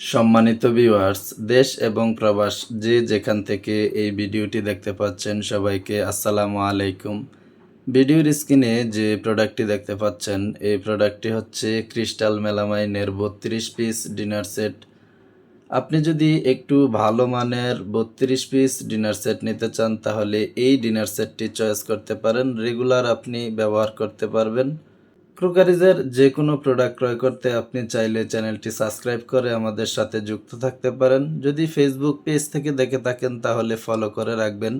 সম্মানিত ভিউয়ার্স দেশ এবং প্রবাস, যে যেখান থেকে এই ভিডিওটি দেখতে পাচ্ছেন সবাইকে আসসালামু আলাইকুম। ভিডিওর স্ক্রিনে যে প্রোডাক্টটি দেখতে পাচ্ছেন, এই প্রোডাক্টটি হচ্ছে ক্রিস্টাল মেলামাইনের বত্রিশ পিস ডিনার সেট আপনি যদি একটু ভালো মানের বত্রিশ পিস ডিনার সেট নিতে চান, তাহলে এই ডিনার সেটটি চয়েস করতে পারেন। রেগুলার আপনি ব্যবহার করতে পারবেন। ক্রোকারিজের যে কোনো প্রোডাক্ট ক্রয় করতে আপনি চাইলে চ্যানেলটি সাবস্ক্রাইব করে আমাদের সাথে যুক্ত থাকতে পারেন। যদি ফেসবুক পেজ থেকে দেখে থাকেন, তাহলে ফলো করে রাখবেন।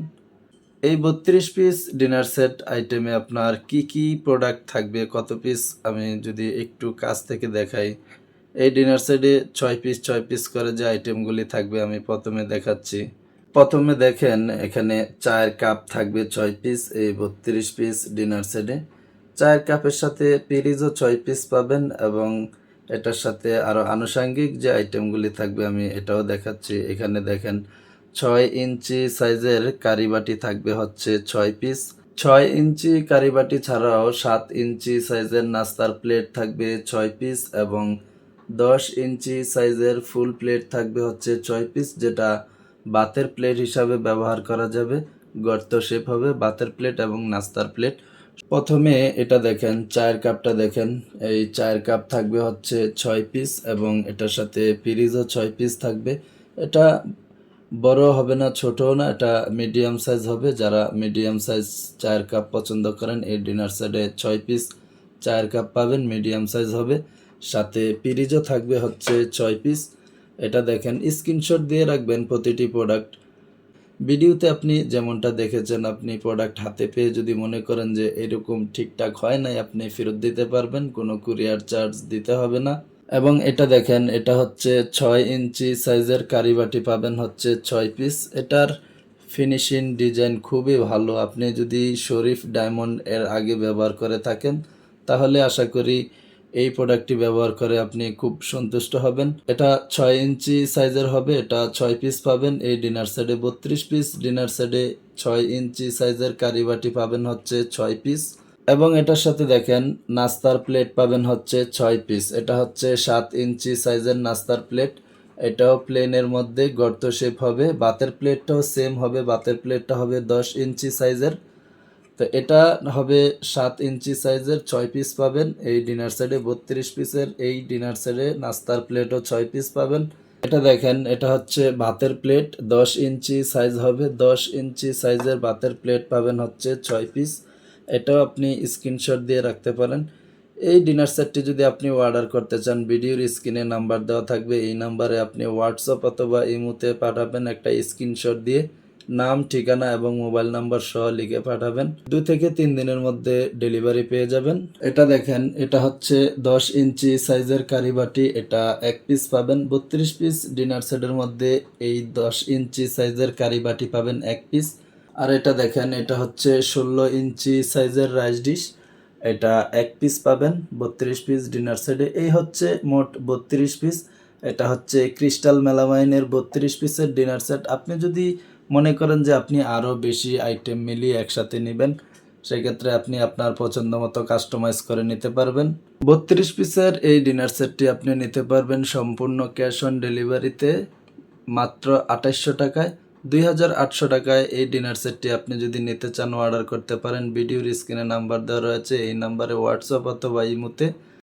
এই বত্রিশ পিস ডিনার সেট আইটেমে আপনার কি কি প্রোডাক্ট থাকবে, কত পিস আমি যদি একটু কাছ থেকে দেখাই। এই ডিনার সেটে ছয় পিস ছয় পিস করে যে আইটেমগুলি থাকবে, আমি প্রথমে দেখাচ্ছি। প্রথমে দেখেন, এখানে চায়ের কাপ থাকবে ছয় পিস এই বত্রিশ পিস ডিনার সেটে চায়ের কাপের সাথে পিরিজও ছয় পিস পাবেন এবং এটার সাথে আরও আনুষাঙ্গিক যে আইটেমগুলি থাকবে আমি এটাও দেখাচ্ছি। এখানে দেখেন ছয় ইঞ্চি সাইজের কারিবাটি থাকবে হচ্ছে ছয় পিস ছয় ইঞ্চি কারিবাটি ছাড়াও সাত ইঞ্চি সাইজের নাস্তার প্লেট থাকবে ছয় পিস এবং দশ ইঞ্চি সাইজের ফুল প্লেট থাকবে হচ্ছে ছয় পিস যেটা বাতের প্লেট হিসাবে ব্যবহার করা যাবে। গর্ত শেপ হবে বাতের প্লেট এবং নাস্তার প্লেট প্রথমে এটা দেখেন, চায়ের কাপটা দেখেন। এই চায়ের কাপ থাকবে হচ্ছে ছয় পিস এবং এটার সাথে পিরিজও ছয় পিস থাকবে। এটা বড় হবে না, ছোটও না, এটা মিডিয়াম সাইজ হবে। যারা মিডিয়াম সাইজ চায়ের কাপ পছন্দ করেন, এই ডিনার সেটে ছয় পিস চায়ের কাপ পাবেন মিডিয়াম সাইজ হবে। সাথে পিরিজও থাকবে হচ্ছে ছয় পিস এটা দেখেন স্ক্রিনশট দিয়ে রাখবেন প্রতিটি প্রোডাক্ট ভিডিওতে আপনি যেমনটা দেখেছেন, আপনি প্রোডাক্ট হাতে পেয়ে যদি মনে করেন যে এরকম ঠিকঠাক হয় নাই, আপনি ফেরত দিতে পারবেন, কোনো কুরিয়ার চার্জ দিতে হবে না। এবং এটা দেখেন, এটা হচ্ছে ছয় ইঞ্চি সাইজের কারিবাটি পাবেন হচ্ছে ছয় পিস এটার ফিনিশিং ডিজাইন খুবই ভালো। আপনি যদি শরীফ ডায়মন্ড এর আগে ব্যবহার করে থাকেন, তাহলে আশা করি এই প্রোডাক্টটি ব্যবহার করে আপনি খুব সন্তুষ্ট হবেন। এটা ছয় ইঞ্চি সাইজের হবে, এটা ছয় পিস পাবেন। এই ডিনার সেটে বত্রিশ পিস ডিনার সেটে ছয় ইঞ্চি সাইজের কারিবাটি পাবেন হচ্ছে ছয় পিস এবং এটার সাথে দেখেন, নাস্তার প্লেট পাবেন হচ্ছে ছয় পিস এটা হচ্ছে সাত ইঞ্চি সাইজের নাস্তার প্লেট এটাও প্লেনের মধ্যে গর্ত শেপ হবে। বাতের প্লেটটাও সেম হবে, বাতের প্লেটটা হবে দশ ইঞ্চি সাইজের। তো এটা হবে সাত ইঞ্চি সাইজের ছয় পিস পাবেন। এই ডিনার সেটে বত্রিশ পিসের এই ডিনার সেটে নাস্তার প্লেটও ছয় পিস পাবেন। এটা দেখেন, এটা হচ্ছে ভাতের প্লেট দশ ইঞ্চি সাইজ হবে, দশ ইঞ্চি সাইজের ভাতের প্লেট পাবেন হচ্ছে ছয় পিস এটাও আপনি স্ক্রিনশট দিয়ে রাখতে পারেন। এই ডিনার সেটটি যদি আপনি অর্ডার করতে চান, ভিডিওর স্ক্রিনে নাম্বার দেওয়া থাকবে, এই নাম্বারে আপনি হোয়াটসঅ্যাপ অথবা ইমোতে পাঠাবেন একটা স্ক্রিনশট দিয়ে। নাম, ঠিকানা এবং মোবাইল নাম্বার সহ লিখে পাঠাবেন। দু থেকে তিন দিনের মধ্যে ডেলিভারি পেয়ে যাবেন। এটা দেখেন, এটা হচ্ছে দশ ইঞ্চি সাইজের কারিবাটি এটা এক পিস পাবেন। বত্রিশ পিস ডিনার সেটের মধ্যে এই দশ ইঞ্চি সাইজের কারিবাটি পাবেন এক পিস আর এটা দেখেন, এটা হচ্ছে ষোলো ইঞ্চি সাইজের রাইস ডিশ এটা এক পিস পাবেন। বত্রিশ পিস ডিনার সেটে এই হচ্ছে মোট বত্রিশ পিস এটা হচ্ছে ক্রিস্টাল মেলামাইনের বত্রিশ পিসের ডিনার সেট আপনি যদি মনে করেন যে আপনি আরও বেশি আইটেম মিলিয়ে একসাথে নেবেন, সেক্ষেত্রে আপনি আপনার পছন্দ মতো কাস্টমাইজ করে নিতে পারবেন। বত্রিশ পিসের এই ডিনার সেটটি আপনি নিতে পারবেন সম্পূর্ণ ক্যাশ অন ডেলিভারিতে মাত্র আঠাইশশো টাকায়। দুই হাজার আটশো টাকায় এই ডিনার সেটটি আপনি যদি নিতে চান অর্ডার করতে পারেন। ভিডিওর স্ক্রিনে নাম্বার দেওয়া রয়েছে, এই নাম্বারে হোয়াটসঅ্যাপ অথবা ইমোতে।